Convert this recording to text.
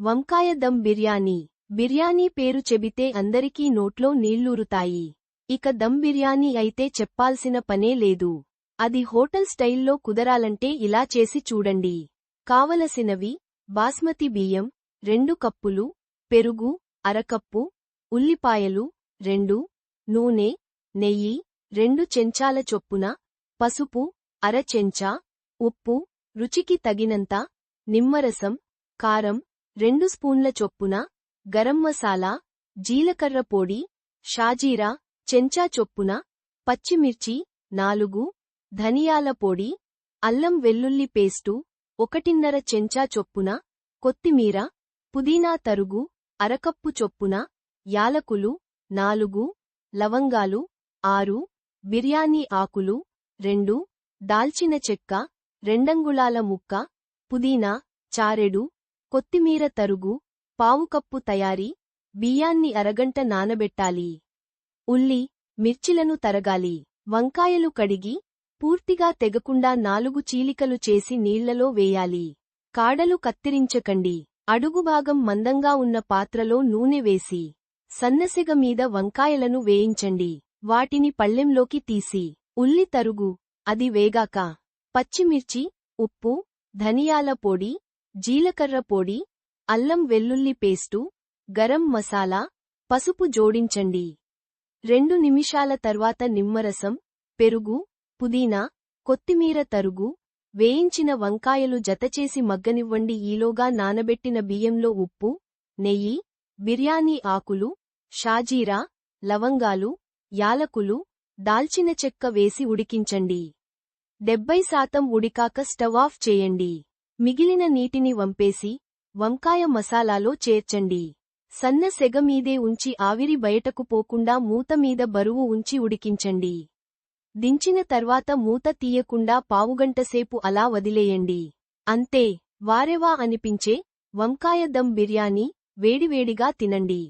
వంకాయ దమ్ బిర్యానీ. బిర్యానీ పేరు చెబితే అందరికీ నోట్లో నీళ్ళూరుతాయి ఇక దమ్ బిర్యానీ అయితే చెప్పాల్సిన పనే లేదు. అది హోటల్ స్టైల్లో కుదరాలంటే ఇలా చేసి చూడండి. కావలసినవి బాస్మతి బియ్యం రెండు కప్పులు పెరుగు అరకప్పు ఉల్లిపాయలు రెండు నూనె నెయ్యి రెండు చెంచాల చొప్పున పసుపు అర చెంచా ఉప్పు రుచికి తగినంత నిమ్మరసం కారం రెండు స్పూన్ల చొప్పున గరం మసాలా జీలకర్ర పొడి షాజీరా చెంచా చొప్పున పచ్చిమిర్చి నాలుగు ధనియాల పొడి అల్లం వెల్లుల్లి పేస్టు ఒకటిన్నర చెంచా చొప్పున కొత్తిమీర పుదీనా తరుగు అరకప్పు చొప్పున యాలకులు నాలుగు లవంగాలు ఆరు బిర్యానీ ఆకులు రెండు దాల్చిన చెక్క రెండంగుళాల ముక్క పుదీనా చారెడు కొత్తిమీర తరుగు పావుకప్పు తయారీ బియ్యాన్ని అరగంట నానబెట్టాలి. ఉల్లి మిర్చిలను తరగాలి. వంకాయలు కడిగి పూర్తిగా తెగకుండా నాలుగు చీలికలు చేసి నీళ్ళలో వేయాలి. కాడలు కత్తిరించకండి. అడుగుభాగం మందంగా ఉన్న పాత్రలో నూనె వేసి సన్నసిగ మీద వంకాయలను వేయించండి. వాటిని పళ్ళెంలోకి తీసి ఉల్లి తరుగు అది వేగాక పచ్చిమిర్చి ఉప్పు ధనియాల పొడి జీలకర్ర పొడి అల్లం వెల్లుల్లి పేస్టు గరం మసాలా పసుపు జోడించండి. రెండు నిమిషాల తర్వాత నిమ్మరసం పెరుగు పుదీనా కొత్తిమీర తరుగు వేయించిన వంకాయలు జతచేసి మగ్గనివ్వండి. ఈలోగా నానబెట్టిన బియ్యంలో ఉప్పు నెయ్యి బిర్యానీ ఆకులు షాజీరా లవంగాలు యాలకులు దాల్చిన చెక్క వేసి ఉడికించండి. డెబ్బై శాతం ఉడికాక స్టవ్ ఆఫ్ చేయండి. మిగిలిన నీటిని వంపేసి వంకాయ మసాలాలో చేర్చండి. సన్న సెగ మీదే ఉంచి ఆవిరి బయటకు పోకుండా మూత మీద బరువు ఉంచి ఉడికించండి. దించిన తర్వాత మూత తీయకుండా పావుగంటసేపు అలా వదిలేయండి. అంతే వారెవా అనిపించే వంకాయ దమ్ బిర్యానీ వేడివేడిగా తినండి.